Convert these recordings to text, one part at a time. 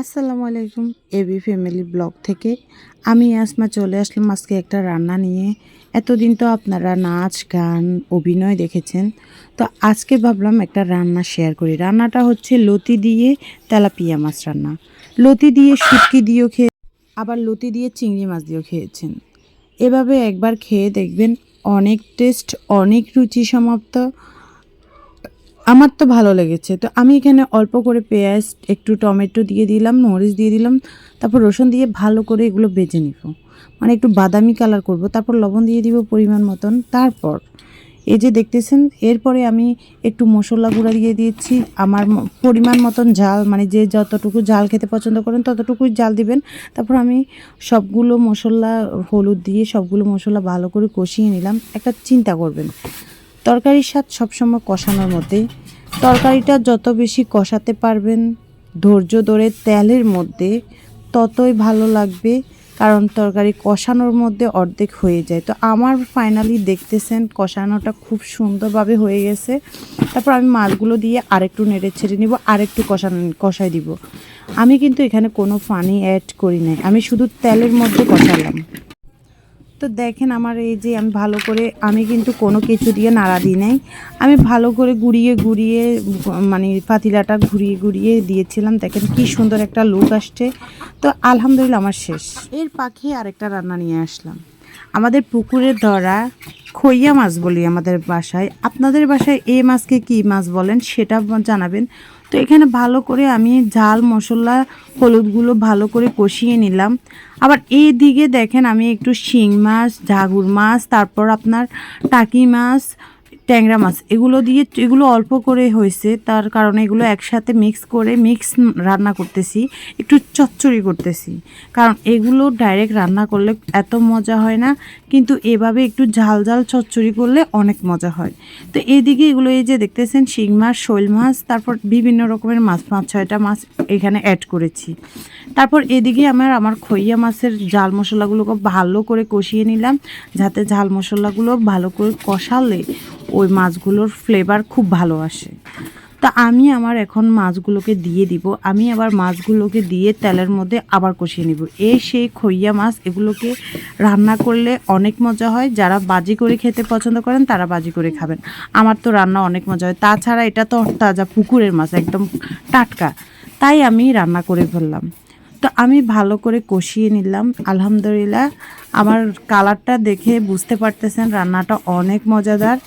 আসসালামু আলাইকুম AB family blog থেকে। আমি আসমা চলে আসলাম আজকে একটা রান্না নিয়ে। এতদিন তো আপনারা নাচ, গান, অভিনয় দেখেছেন। তো আজকে ভাবলাম একটা রান্না শেয়ার করি। রান্নাটা হচ্ছে লতি দিয়ে তেলাপিয়া মাছ রান্না। লতি দিয়ে শুটকি দিয়েও খেয়ে আবার লতি দিয়ে চিংড়ি মাছ দিয়েও খেয়েছেন। এভাবে একবার খেয়ে দেখবেন অনেক টেস্ট অনেক রুচি সমাপ্ত। আমার তো ভালো লেগেছে। তো আমি এখানে অল্প করে পেঁয়াজ, একটু টমেটো দিয়ে দিলাম, মরিচ দিয়ে দিলাম, তারপর রসুন দিয়ে ভালো করে এগুলো বেজে নিব। মানে একটু বাদামি কালার করব, তারপর লবণ দিয়ে দিব পরিমাণ মতন। তারপর এই যে দেখতেছেন, এরপরে আমি একটু মশলা গুঁড়া দিয়ে দিয়েছি আমার পরিমাণ মতন ঝাল মানে যে যতটুকু ঝাল খেতে পছন্দ করেন ততটুকুই ঝাল দিবেন। তারপর আমি সবগুলো মশলা, হলুদ দিয়ে সবগুলো মশলা ভালো করে কষিয়ে নিলাম। একটা চিন্তা করবেন তরকারির স্বাদ সবসময় কষানোর মধ্যে। তরকারিটা যত বেশি কষাতে পারবেন, ধৈর্য ধরে তেলের মধ্যে ততই ভালো লাগবে, কারণ তরকারি কষানোর মধ্যে অর্ধেক হয়ে যায়। তো আমার ফাইনালি দেখতেছেন কষানোটা খুব সুন্দরভাবে হয়ে গেছে। তারপর আমি মাছগুলো দিয়ে আরেকটু নেড়ে ছেড়ে নিব, আরেকটু কষান, কষাই দিব। আমি কিন্তু এখানে কোনো পানি অ্যাড করি নাই। আমি শুধু তেলের মধ্যে কষালাম। তো দেখেন আমার এই যে আমি ভালো করে, আমি কিন্তু কোনো কিছু দিয়ে নাড়া দিই নাই। আমি ভালো করে গুড়িয়ে গুড়িয়ে মানে পাতিলাটা ঘুরিয়ে ঘুরিয়ে দিয়েছিলাম। দেখেন কি সুন্দর একটা লুক আসছে। তো আলহামদুলিল্লাহ আমার শেষ। এর পাখি আরেকটা রান্না নিয়ে আসলাম। আমাদের পুকুরে ধরা খইয়া মাছ বলি আমাদের বাসায়। আপনাদের বাসায় এই মাছকে কি মাছ বলেন সেটা জানাবেন। তো এখানে ভালো করে আমি ঝাল, মশলা, হলুদগুলো ভালো করে কষিয়ে নিলাম। আবার এই দিকে দেখেন আমি একটু শিং মাছ, ঝাগুর মাছ, তারপর আপনার টাকি মাছ ট্যাংরা মাছ, এগুলো দিয়ে এগুলো অল্প করে হয়েছে, তার কারণে এগুলো একসাথে মিক্স করে মিক্স রান্না করতেছি, একটু চচ্চড়ি করতেছি। কারণ এগুলো ডাইরেক্ট রান্না করলে এত মজা হয় না, কিন্তু এভাবে একটু ঝাল ঝাল চচ্চড়ি করলে অনেক মজা হয়। তো এইদিকে এগুলো এই যে দেখতেছেন, শিং মাছ, শৈল মাছ, তারপর বিভিন্ন রকমের মাছ, পাঁচ, ছয়টা মাছ এখানে অ্যাড করেছি। তারপর এদিকে আমার আমার খইয়া মাছের জাল মশলাগুলোকে ভালো করে কষিয়ে নিলাম, যাতে ঝাল মশলাগুলো ভালো করে কষালে ওই মাছগুলোর ফ্লেভার খুব ভালো আসে। তা আমি আমার এখন মাছগুলোকে দিয়ে দিব। আমি আবার মাছগুলোকে দিয়ে তেলের মধ্যে আবার কষিয়ে নিব। এই সেই খইয়া মাছ, এগুলোকে রান্না করলে অনেক মজা হয়। যারা বাজি করে খেতে পছন্দ করেন, তারা বাজি করে খাবেন। আমার তো রান্না অনেক মজা হয়। তাছাড়া এটা তো তাজা পুকুরের মাছ, একদম টাটকা। তাই আমি রান্না করে ফেললাম। তো আমি ভালো করে কষিয়ে নিলাম। আলহামদুলিল্লাহ, আমার কালারটা দেখে বুঝতে পারতেছেন রান্নাটা অনেক মজাদার।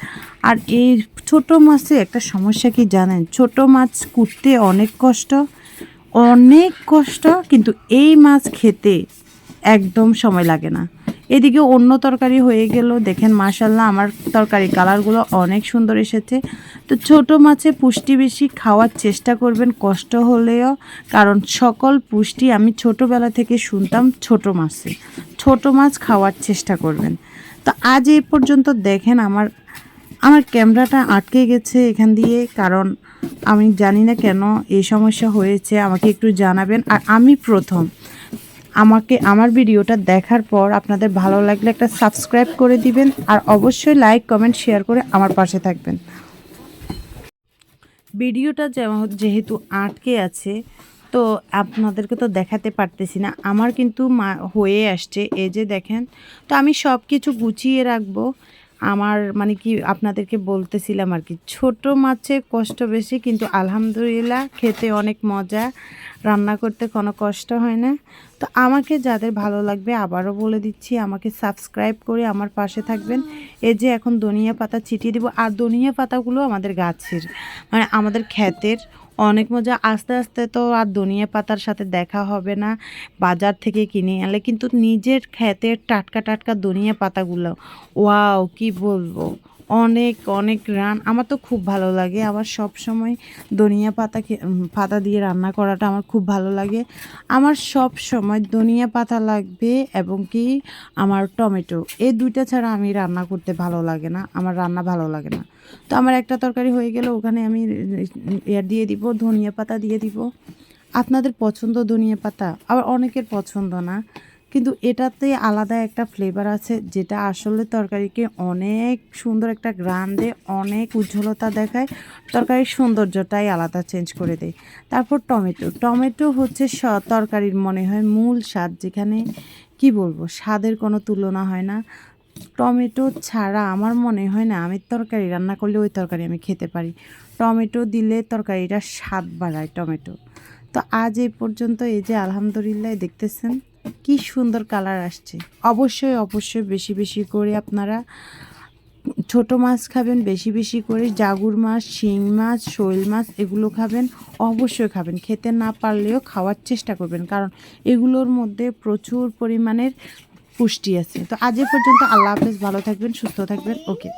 আর এই ছোট মাছে একটা সমস্যা কি জানেন? ছোট মাছ কুটতে অনেক কষ্ট অনেক কষ্ট, কিন্তু এই মাছ খেতে একদম সময় লাগে না। এদিকে অন্য তরকারি হয়ে গেল। দেখেন মাশাল্লাহ আমার তরকারি কালারগুলো অনেক সুন্দর এসেছে। তো ছোট মাছে পুষ্টি বেশি খাওয়ার চেষ্টা করবেন, কষ্ট হলেও, কারণ সকল পুষ্টি আমি ছোটোবেলা থেকে শুনতাম ছোট মাছে। ছোট মাছ খাওয়ার চেষ্টা করবেন। তো আজ এই পর্যন্ত দেখেন আমার আমার ক্যামেরাটা আটকে গেছে এখান দিয়ে, কারণ আমি জানি না কেন এই সমস্যা হয়েছে, আমাকে একটু জানাবেন। আর আমি প্রথম। আমাকে আমার ভিডিওটা দেখার পর আপনাদের ভালো লাগলে একটা সাবস্ক্রাইব করে দিবেন আর অবশ্যই লাইক, কমেন্ট, শেয়ার করে আমার পাশে থাকবেন। ভিডিওটা যেহেতু আটকে আছে, তো আপনাদেরকে তো দেখাতে পারতেছি না। আমার কিন্তু হয়ে আসছে। এই যে দেখেন, তো আমি সব কিছু গুছিয়ে রাখব। আমার মানে কি আপনাদেরকে বলতেছিলাম আর কি, ছোট মাছে কষ্ট বেশি কিন্তু আলহামদুলিল্লাহ খেতে অনেক মজা, রান্না করতে কোনো কষ্ট হয় না। তো আমাকে যাদের ভালো লাগবে আবারও বলে দিচ্ছি, আমাকে সাবস্ক্রাইব করে আমার পাশে থাকবেন। এই যে এখন ধনিয়া পাতা ছিটিয়ে দিব, আর ধনিয়া পাতাগুলো আমাদের গাছের মানে আমাদের ক্ষেতের অনেক মজা। আস্তে আস্তে তো আর ধনিয়া পাতার সাথে দেখা হবে না। বাজার থেকে কিনে আনলে কিন্তু নিজের ক্ষেতের টাটকা টাটকা ধনিয়া পাতাগুলো। ওয়াও, কি বলব? অনেক অনেক রান। আমার তো খুব ভালো লাগে। আমার সব সময় ধনিয়া পাতা পাতা দিয়ে রান্না করাটা আমার খুব ভালো লাগে। আমার সব সময় ধনিয়া পাতা লাগবে এবং কি আমার টমেটো। এই দুইটা ছাড়া আমি রান্না করতে ভালো লাগে না। আমার রান্না ভালো লাগে না। তো আমার একটা তরকারি হয়ে গেল ওখানে আমি এর দিয়ে দিব, ধনিয়া পাতা দিয়ে দিব। আপনাদের পছন্দ ধনিয়া পাতা? আবার অনেকের পছন্দ না। কিন্তু এটাতে আলাদা একটা ফ্লেভার আছে, যেটা আসলে তরকারিকে অনেক সুন্দর একটা গ্রান দেয়, অনেক উজ্জ্বলতা দেখায়, তরকারির সৌন্দর্যটাই আলাদা চেঞ্জ করে দেয়। তারপর টমেটো। টমেটো হচ্ছে তরকারির মনে হয় মূল স্বাদ, যেখানে কি বলব, স্বাদের কোনো তুলনা হয় না। টমেটো ছাড়া আমার মনে হয় না আমি তরকারি রান্না করলে ওই তরকারি আমি খেতে পারি। টমেটো দিলে তরকারিটা স্বাদ বাড়ায় টমেটো। তো আজ এই পর্যন্ত এই যে আলহামদুলিল্লাহ দেখতেছেন, কি সুন্দর কালার আসছে। অবশ্যই অবশ্যই বেশি বেশি করে আপনারা ছোট মাছ খাবেন, বেশি বেশি করে জাগুর মাছ, শিং মাছ, শৈল মাছ এগুলো খাবেন, অবশ্যই খাবেন। খেতে না পারলেও খাওয়ার চেষ্টা করবেন, কারণ এগুলোর মধ্যে প্রচুর পরিমাণের পুষ্টি আছে। তো আজ এ পর্যন্ত আল্লাহ হাফেজ ভালো থাকবেন সুস্থ থাকবেন। ওকে।